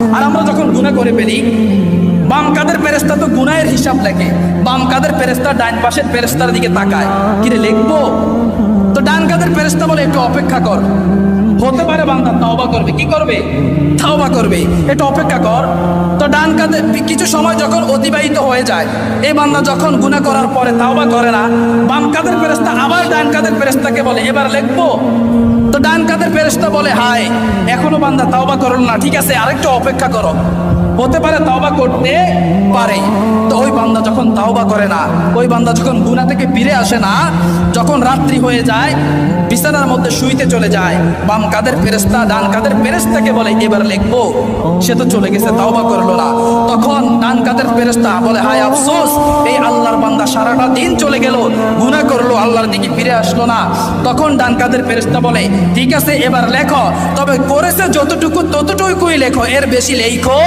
আর আমরা যখন গুণা করে ফেলি, বাম কাদের পেরেস্তা তো গুনায়ের হিসাব লেখে। বাম কাদের পেরেস্তা ডাইন পাশের পেরেস্তার দিকে তাকায়। কিরে, লিখব? তো ডান কাদের পেরেস্তা বলে, একটু অপেক্ষা কর। হতে পারে বান্দা তাওবা করবে। কি করবে? তাওবা করবে। একটু অপেক্ষা কর। তো ডান কাদের, কিছু সময় যখন অতিবাহিত হয়ে যায়, এই বান্দা যখন গুনাহ করার পরে তাওবা করে না, বাম কাদের পেরেস্তা আবার ডান কাদের পেরেস্তাকে বলে, এবার লিখব? ডান কাদের ফেরেশতা বলে হাই এখনও বান্দা তাওবা করল না। ঠিক আছে, আরেকটু অপেক্ষা করো। হতে পারে তাওবা করতে পারে। তো ওই বান্দা যখন তাওবা করে না, ওই বান্দা যখন গুনাহ থেকে ফিরে আসে না, যখন রাত্রি হয়ে যায়, বিছানার মধ্যে শুইতে চলে যায়, বাম কাদের ফেরেস্তা ডান কাদের ফেরেস্তাকে বলে, এবার লিখব, সে তো চলে গেছে, তাওবা করল না। তখন ডান ফেরস্তা বলে, হায় আফসোস, এই আল্লাহর বান্দা সারাটা দিন চলে গেল গুণা করল, আল্লাহর দিকে ফিরে আসলো না। তখন ডান কাদের ফেরস্তা বলে, ঠিক আছে, এবার লেখো, তবে করেছে যতটুকু, ততটুকুই লেখো, এর বেশি লেখো